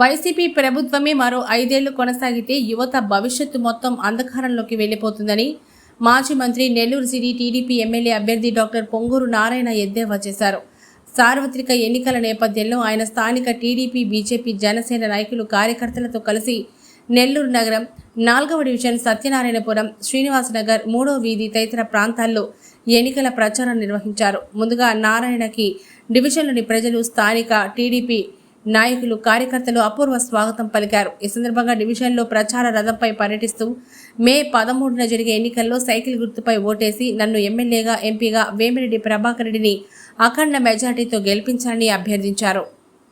YCP ప్రభుత్వమే మరో ఐదేళ్ళు కొనసాగితే యువత భవిష్యత్తు మొత్తం అంధకారంలోకి వెళ్ళిపోతుందని మాజీ మంత్రి నెల్లూరు సిటీ టీడీపీ ఎమ్మెల్యే అభ్యర్థి డాక్టర్ పొంగూరు నారాయణ ఎద్దేవా చేశారు. సార్వత్రిక ఎన్నికల నేపథ్యంలో ఆయన స్థానిక టీడీపీ బీజేపీ జనసేన నాయకులు కార్యకర్తలతో కలిసి నెల్లూరు నగరం నాలుగవ డివిజన్ సత్యనారాయణపురం శ్రీనివాసనగర్ మూడో వీధి తదితర ప్రాంతాల్లో ఎన్నికల ప్రచారం నిర్వహించారు. ముందుగా నారాయణకి డివిజన్లోని ప్రజలు స్థానిక టీడీపీ నాయకులు కార్యకర్తలు అపూర్వ స్వాగతం పలికారు. ఈ సందర్భంగా డివిజన్లో ప్రచార రథంపై పర్యటిస్తూ మే పదమూడున జరిగే ఎన్నికల్లో సైకిల్ గుర్తుపై ఓటేసి నన్ను ఎమ్మెల్యేగా ఎంపీగా వేమిరెడ్డి ప్రభాకర్ రెడ్డిని అఖండ మెజార్టీతో గెలిపించాలని అభ్యర్థించారు.